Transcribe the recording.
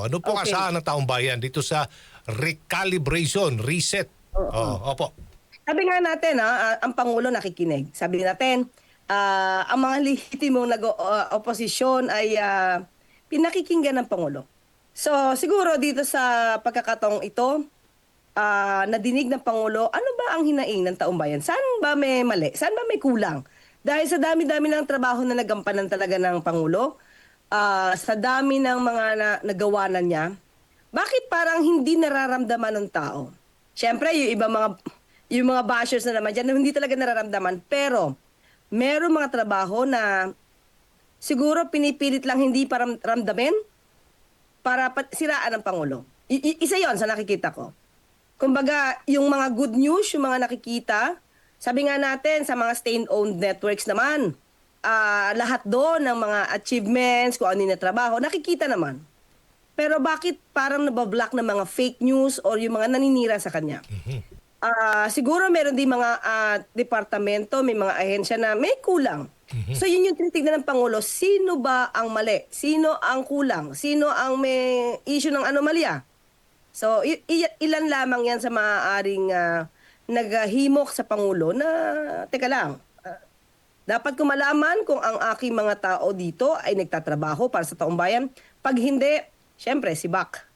Oh, ano po Okay. asahan ng taong bayan dito sa recalibration, reset? Oh, opo. Sabi nga natin, ha, ah, ang Pangulo nakikinig. Sabi natin, ah, ang mga lehitimong nag-oposisyon ay ah, pinakikinggan ng Pangulo. So, siguro dito sa pagkakataong ito, ah, nadinig ng Pangulo, ano ba ang hinaing ng taong bayan? Saan ba may mali? Saan ba may kulang? Dahil sa dami-dami ng trabaho na nagampanan talaga ng Pangulo, ah, sa dami ng mga na, nagawa na niya, bakit parang hindi nararamdaman ng tao? Siyempre, yung iba mga yung mga bashers na naman dyan, hindi talaga nararamdaman. Pero, meron mga trabaho na siguro pinipilit lang hindi para ramdamin para siraan ng Pangulo. I- isa yon sa nakikita ko. Kumbaga, yung mga good news, yung mga nakikita, sabi nga natin sa mga state-owned networks naman, ah, lahat doon ng mga achievements, kung ano yung trabaho, nakikita naman. Pero bakit parang nabablock ng mga fake news or yung mga naninira sa kanya? Ah, siguro meron din mga ah, departamento, may mga ahensya na may kulang. So yun yung tinitignan ng Pangulo, sino ba ang mali? Sino ang kulang? Sino ang may issue ng anomalya? So ilan lamang yan sa maaaring ah, naghahimok sa Pangulo na, teka lang, dapat ko malaman kung ang aking mga tao dito ay nagtatrabaho para sa taong bayan. Pag hindi, syempre si Bak.